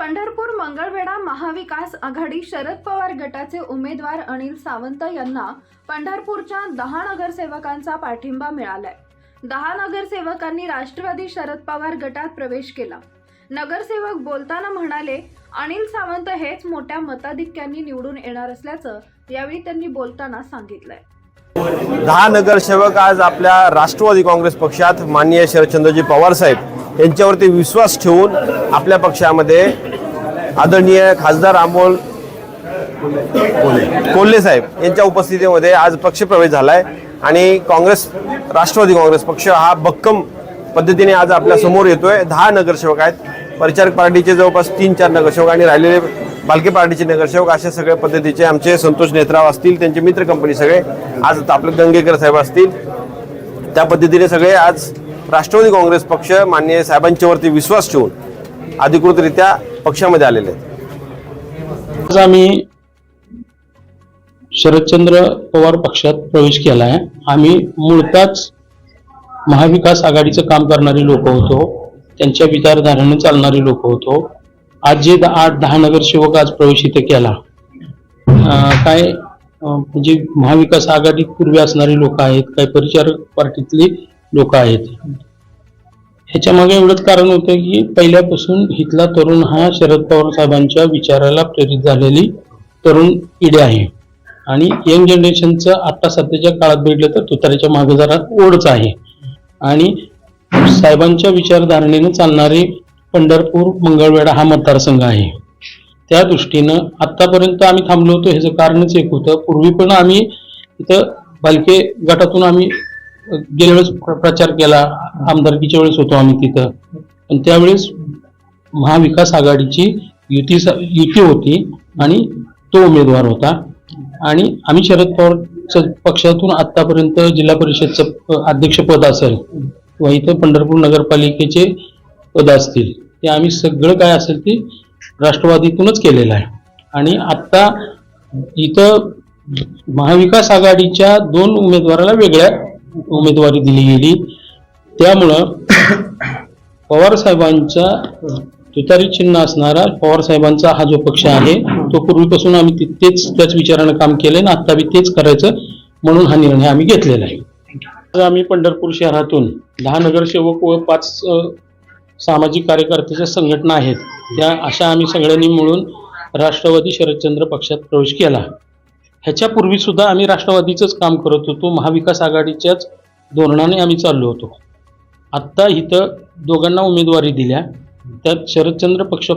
पंढरपूर मंगळवेढा महाविकास आघाडी शरद पवार गटाचे उमेदवार अनिल सावंत यांना पंढरपूरच्या दहा नगरसेवकांचा पाठिंबा मिळालाय. दहा नगरसेवकांनी राष्ट्रवादी शरद पवार गटात प्रवेश केला. नगरसेवक बोलताना म्हणाले अनिल सावंत हेच मोठ्या मताधिक्यांनी निवडून येणार असल्याचं यावेळी त्यांनी बोलताना सांगितलंय. दहा नगरसेवक आज आपल्या राष्ट्रवादी काँग्रेस पक्षात माननीय शरदचंद्रजी पवार साहेब यांच्यावरती विश्वास ठेवून आपल्या पक्षामध्ये आदरणीय खासदार अमोल कोल्हे साहेब यांच्या उपस्थितीमध्ये आज पक्षप्रवेश झालाय आणि काँग्रेस राष्ट्रवादी काँग्रेस पक्ष हा भक्कम पद्धतीने आज आपल्यासमोर येतोय. दहा नगरसेवक आहेत. परिचारक पार्टीचे जवळपास तीन चार नगरसेवक आणि राहिलेले बालके पार्टीचे नगरसेवक अशा सगळ्या पद्धतीचे आमचे संतोष नेत्राव असतील त्यांचे मित्र कंपनी सगळे आज आपले गंगेकर साहेब असतील. त्या पद्धतीने सगळे आज राष्ट्रवादी काँग्रेस पक्ष माननीय साहेबांच्यावरती विश्वास ठेवून अधिकृतरित्या पक्षामध्ये आलेले आहेत. आज आम्ही शरदचंद्र पवार पक्षात प्रवेश केला आहे. आम्ही मुळताच महाविकास आघाडीचं काम करणारी लोक होतो. त्यांच्या विचारधारेने चालणारी लोक होतो. आज जे आठ दहा नगरसेवक आज प्रवेश इथे केला. काय म्हणजे महाविकास आघाडीत पूर्वी असणारी लोक आहेत काही परिचारक पार्टीतली लोक आहेत. ह्याच्या मागे एवढंच कारण होतं की पहिल्यापासून इथला तरुण हा शरद पवार साहेबांच्या विचाराला प्रेरित झालेली तरुण पिढी आहे. आणि यंग जनरेशनचं आता सध्याच्या काळात भेटलं तर तुतारीच्या मागे जरा ओढच आहे. आणि साहेबांच्या विचारधारणेने चालणारे पंढरपूर मंगळवेढा हा मतदारसंघ आहे. त्या दृष्टीनं आतापर्यंत आम्ही थांबलो होतो ह्याचं कारणच एक होतं. पूर्वी पण आम्ही इथं बालके गटातून आम्ही गेल्या वेळेस प्र- प्रचार केला आमदारकीच्या वेळेस होतो आम्ही तिथं. पण त्यावेळेस महाविकास आघाडीची युती स- युती होती आणि तो उमेदवार होता. आणि आम्ही शरद पवार पक्षातून आतापर्यंत जिल्हा परिषदचं अध्यक्षपद असेल किंवा इथं पंढरपूर नगरपालिकेचे पद असतील ते आम्ही सगळं काय असेल ते राष्ट्रवादीतूनच केलेलं आहे. आणि आत्ता इथं महाविकास आघाडीच्या दोन उमेदवाराला वेगळ्या उमेदवारी दिली गेली. त्यामुळं पवार साहेबांचा तुतारी चिन्ह असणारा पवार साहेबांचा हा जो पक्ष आहे तो पूर्वीपासून आम्ही तेच त्याच विचारानं काम केलंय ना आता बी तेच करायचं म्हणून हा निर्णय आम्ही घेतलेला आहे. आज आम्ही पंढरपूर शहरातून दहा नगरसेवक व पाच सामाजिक कार्यकर्त्याच्या संघटना आहेत त्या अशा आम्ही सगळ्यांनी मिळून राष्ट्रवादी शरदचंद्र पक्षात प्रवेश केला. ह्याच्यापूर्वी सुद्धा आम्ही राष्ट्रवादीचंच काम करत होतो. महाविकास आघाडीच्याच धोरणाने आम्ही चाललो होतो. आत्ता इथं दोघांना उमेदवारी दिल्या. त्यात शरदचंद्र पक्ष